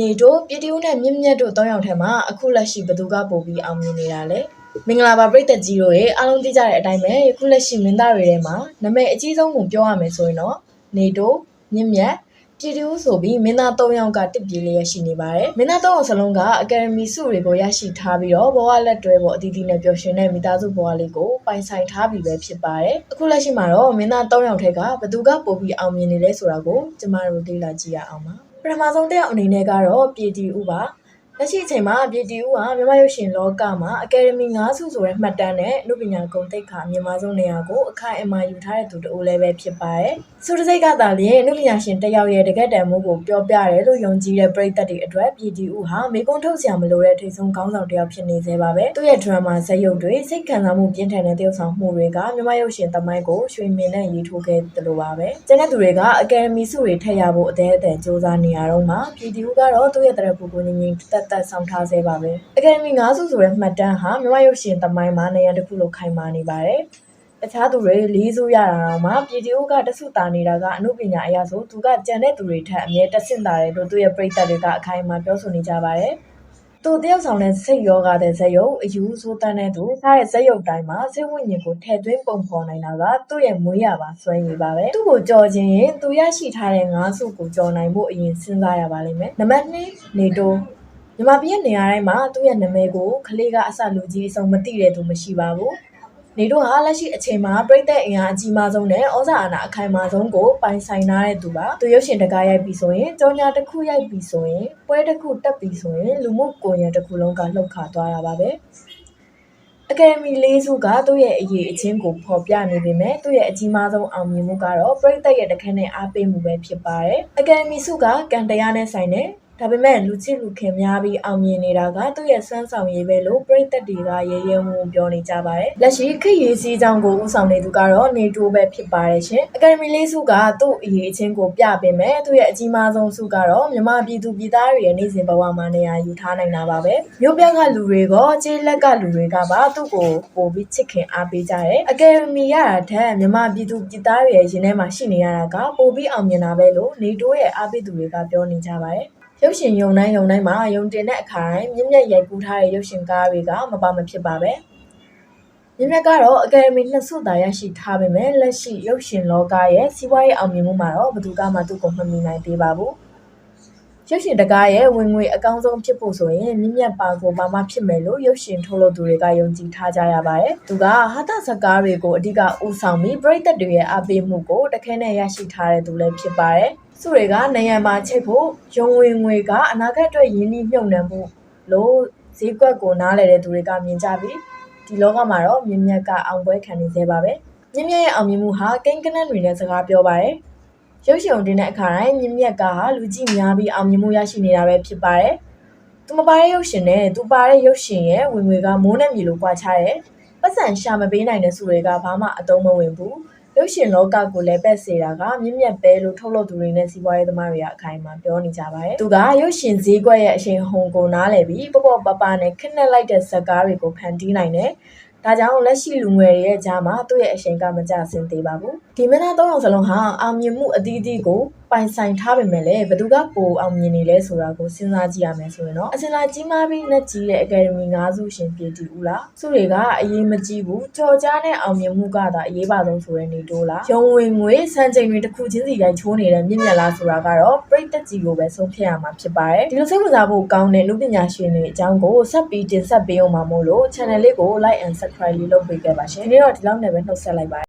နေတို့ပြည်တီဦးနဲ့မြင့်မြတ်တို့တောင်းရောက်ထဲမှာအခုလက်ရှိဘယ်သူကပို့ပြီးအောင်မြင်နေတာလဲမင်္ဂလာပါပြည်သက်ကြီးတို့ရေအားလုံးသိကြတဲ့အတိုင်းပဲယခုလက်ရှိမင်းသားတွေထဲမှာနာမည်အကြီးဆုံးကိုပြောရမယ်ဆိုရင်တော့နေတို့မြင့်မြတ်ပြည်တီဦးဆိုပြီးမင်းသား၃ယောက်ကတစ်ပြေးလေးရရှိနေပါတယ်မင်းသား၃ယောက်စလုံးကအကယ်ဒမီဆုတွေကိုရရှိထားပြီးတော့ဘဝလက်တွဲပေါ်အသီးသီးနဲ့ပျော်ရွှင်တဲ့မိသားစုဘဝလေးကိုပိုင်ဆိုင်ထားပြီးပဲဖြစ်ပါတယ်အခုလက်ရှိမှာတော့မင်းသား၃ယောက်ထက်ကဘယ်သူကပို့ပြီးအောင်မြင်နေလဲဆိုတာကိုကျမတို့လေ့လာကြည့်ရအောင်ပါ ပထမဆုံးတစ်ယောက်အနေနဲ့ကတော့ပြည်တီဦးပါ လက်ရှိအချိန်မှာပြည်တီဦးဟာမြန်မာရုပ်ရှင်လောကမှာအကယ်ဒမီ9ဆုဆိုတဲ့မှတ်တမ်းနဲ့အမှုပညာဂုဏ်သိက္ခာအမြင့်မားဆုံးနေရာကိုအခိုင်အမာယူထားတဲ့သူတဦးလည်းပဲဖြစ်ပါတယ်။ဆုတစိတ်ကသာလျှင်အမှုပညာရှင်တစ်ယောက်ရဲ့တကယ့်တန်မှုကိုပြောပြတယ်လို့ယုံကြည်တဲ့ပရိသတ်တွေအတွက်ပြည်တီဦးဟာမေကွန်းထုတ်စရာမလိုတဲ့ထိတ်ဆုံးကောင်းဆောင်တစ်ယောက်ဖြစ်နေသေးပါပဲ။သူ့ရဲ့ drama ဇာတ်ရုပ်တွေစိတ်ခံစားမှုပြင်းထန်တဲ့သရုပ်ဆောင်မှုတွေကမြန်မာရုပ်ရှင်သမိုင်းကိုရွှေမြင်နဲ့ရေးထိုးခဲ့တယ်လို့ပါပဲ။ကျန်တဲ့သူတွေကအကယ်ဒမီဆုတွေထပ်ရဖို့အသေးအတန်စ조사နေရတော့မှပြည်တီဦးကတော့သူ့ရဲ့တရဖူကိုငြိမ်ငြိမ်သက်သက်ဆောင်ထားဆဲပါပဲ။အကယ်ဒမီ9ဆုဆိုတဲ့မှတ်တမ်းဟာမြန်မာရုပ်ရှင်သမိုင်းမှာနေရာတစ်ခုလိုခိုင်မာနေပါတယ်။တခြားသူတွေလေးစုရတာတော့မှပြည်တီဦးကတဆုတာနေတာကအမှုပညာအရာဆိုသူကကြံတဲ့သူတွေထက်အမြဲတက်ဆင့်တာတယ်လို့သူ့ရဲ့ပြိတ္တတွေကအခိုင်အမာပြောဆိုနေကြပါတယ်။သူတယောက်ဆောင်တဲ့စိတ်ယောဂတဲ့ဇက်ရုပ်အယူဆိုးတန်းတဲ့သူထားတဲ့ဇက်ရုပ်တိုင်းမှာစိတ်ဝိညာဉ်ကိုထည့်သွင်းပုံဖော်နိုင်တာကသူ့ရဲ့မွေးရပါဆွဲရည်ပါပဲသူ့ကိုကြော်ခြင်းရင်သူရရှိထားတဲ့ငါးစုကိုကြော်နိုင်ဖို့အရင်စဉ်းစားရပါလိမ့်မယ်နံပါတ်2နေတိုး မြန်မာပြည်ရဲ့နေရာတိုင်းမှာသူ့ရဲ့နာမည်ကိုခလေးကအစလူကြီးအစုံမသိတဲ့သူမရှိပါဘူးနေတို့ဟာလက်ရှိအချိန်မှာပြည်သက်အင်အားအကြီးမားဆုံးနဲ့ဩဇာအာဏာအခိုင်အမာဆုံးကိုပိုင်ဆိုင်ထားတဲ့သူပါသူရုပ်ရှင်တကားရိုက်ပြီဆိုရင်ကြောညာတစ်ခုရိုက်ပြီဆိုရင်ပွဲတစ်ခုတက်ပြီဆိုရင်လူမှုကွန်ရက်တစ်ခုလုံးကလှုပ်ခါသွားတာပါပဲအကယ်ဒမီလေးစုကသူ့ရဲ့အရေးအချင်းကိုဖော်ပြနေပေမဲ့သူ့ရဲ့အကြီးမားဆုံးအောင်မြင်မှုကတော့ပြည်သက်ရဲ့တခက်နဲ့အားပေးမှုပဲဖြစ်ပါတယ်အကယ်ဒမီစုကကံတရားနဲ့ဆိုင်တဲ့ ဒါပေမဲ့လူချစ်လူခင်များပြီးအောင်မြင်နေတာကသူ့ရဲ့စွမ်းဆောင်ရည်ပဲလို့ပြည်သက်တွေကရေရဲဝံ့ပြောနေကြပါတယ်။လက်ရှိခေတ်ရည်စည်းကြောင်းကိုဥဆောင်နေသူကတော့နေတိုးပဲဖြစ်ပါတယ်ရှင်။အကယ်ဒမီလေးစုကသူ့အရေးအချင်းကိုပြပေးမယ်။သူ့ရဲ့အကြီးမားဆုံးစုကတော့မြမပြည်သူပြည်သားတွေရဲ့နေ့စဉ်ဘဝမှာနေရာယူထားနိုင်တာပါပဲ။မြို့ပြကလူတွေကကျေးလက်ကလူတွေကပါသူ့ကိုပို့ပြီးချစ်ခင်အားပေးကြတယ်။အကယ်ဒမီရတာထက်မြမပြည်သူပြည်သားတွေရဲ့ရင်ထဲမှာရှိနေရတာကပိုပြီးအောင်မြင်တာပဲလို့နေတိုးရဲ့အားပေးသူတွေကပြောနေကြပါတယ်။ ရုပ်ရှင်ယုံတိုင်းယုံတိုင်းမှာယုံတင်တဲ့အခါတိုင်းမြင့်မြတ်ရိုက်ကူးထားတဲ့ရုပ်ရှင်ကားတွေကမပါမဖြစ်ပါပဲမြင့်မြတ်ကတော့အကယ်ဒမီနှစ်ဆုသာရရှိထားပေမဲ့လက်ရှိရုပ်ရှင်လောကရဲ့စီးပွားရေးအောင်မြင်မှုမှာတော့ဘယ်သူကမှသူ့ကိုမမီနိုင်သေးပါဘူးရုပ်ရှင်တကားရဲ့ဝင်ငွေအကောင်းဆုံးဖြစ်ဖို့ဆိုရင်မြင့်မြတ်ပါကိုပါမဖြစ်မယ်လို့ရုပ်ရှင်ထုတ်လုပ်သူတွေကယုံကြည်ထားကြရပါတယ်။သူကဟာတာဇကားတွေကိုအဓိကဦးဆောင်ပြီးပရိသတ်တွေရဲ့အားပေးမှုကိုတခဲနဲ့ရရှိထားတဲ့သူလည်းဖြစ်ပါတယ်။ စုတွေကနိုင်ရန်မှာချိတ်ဖို့ရုံဝင်ငွေကအနာဂတ်အတွက်ရင်းနှီးမြှုပ်နှံမှုလို့ဈေးကွက်ကိုနားလည်တဲ့သူတွေကမြင်ကြပြီးဒီလောကမှာတော့မြင့်မြတ်ကအောင်ပွဲခံနေသေးပါပဲ။မြင့်မြတ်ရဲ့အောင်မြင်မှုဟာကိန်းကနန်းတွေနဲ့စကားပြောပါတယ်။ရုပ်ရှင်တင်တဲ့အခါတိုင်းမြင့်မြတ်ကဟာလူကြည့်များပြီးအောင်မြင်မှုရရှိနေတာပဲဖြစ်ပါတယ်။သူမပါတဲ့ရုပ်ရှင်နဲ့သူပါတဲ့ရုပ်ရှင်ရဲ့ဝင်ငွေကမိုးနဲ့မြေလိုကွာခြားတယ်။ပတ်စံရှာမပေးနိုင်တဲ့စုတွေကဘာမှအတုံးမဝင်ဘူး။ ရုပ်ရှင်လောကကိုလည်းပက်စေတာကမြင့်မြတ်ပဲလို့ထုတ်လုပ်သူတွေနဲ့စီးပွားရေးသမားတွေကအခိုင်အမာပြောနေကြပါတယ်။သူကရုပ်ရှင်ဈေးကွက်ရဲ့အရှိန်ဟုန်ကိုနားလည်ပြီးပေါ့ပေါ့ပပနဲ့ခက်နဲ့လိုက်တဲ့ဇာတ်ကားတွေကိုဖန်တီးနိုင်တယ်။ ဒါကြောင့်လက်ရှိလူငယ်တွေရဲ့ကြားမှာသူ့ရဲ့အချိန်ကမကျဆင်းသေးပါဘူးဒီမင်းသား၃ယောက်စလုံးဟာအောင်မြင်မှုအသီးသီးကိုပိုင်ဆိုင်ထားပေမဲ့လည်းဘယ်သူကပိုအောင်မြင်နေလဲဆိုတာကိုစဉ်းစားကြည့်ရမယ်ဆိုရင်တော့အစင်လာကြီးမားပြီးလက်ကြီးတဲ့အကယ်ဒမီ၅စုရှင်ပြည်တီဦးလားစုတွေကအရေးမကြီးဘူးကြော်ကြားတဲ့အောင်မြင်မှုကသာအရေးပါဆုံးဆိုတဲ့နေတိုးလားရုံဝင်ငွေစံချိန်တွေတစ်ခုချင်းစီရိုက်ချိုးနေတဲ့မြင့်မြတ်လားဆိုတာကတော့ပြိတက်ကြီးကိုပဲဆုံးဖြတ်ရမှာဖြစ်ပါတယ်ဒီလိုစိတ်ဝင်စားဖို့ကောင်းတဲ့လူပညာရှင်တွေအကြောင်းကိုဆက်ပြီးတင်ဆက်ပေးအောင်ပါမို့လို့ channel လေးကို like and subscribe လေးလုပ်ပေးခဲ့ပါရှင်ဒီနေ့တော့ဒီလောက်နဲ့ပဲနှုတ်ဆက်လိုက်ပါ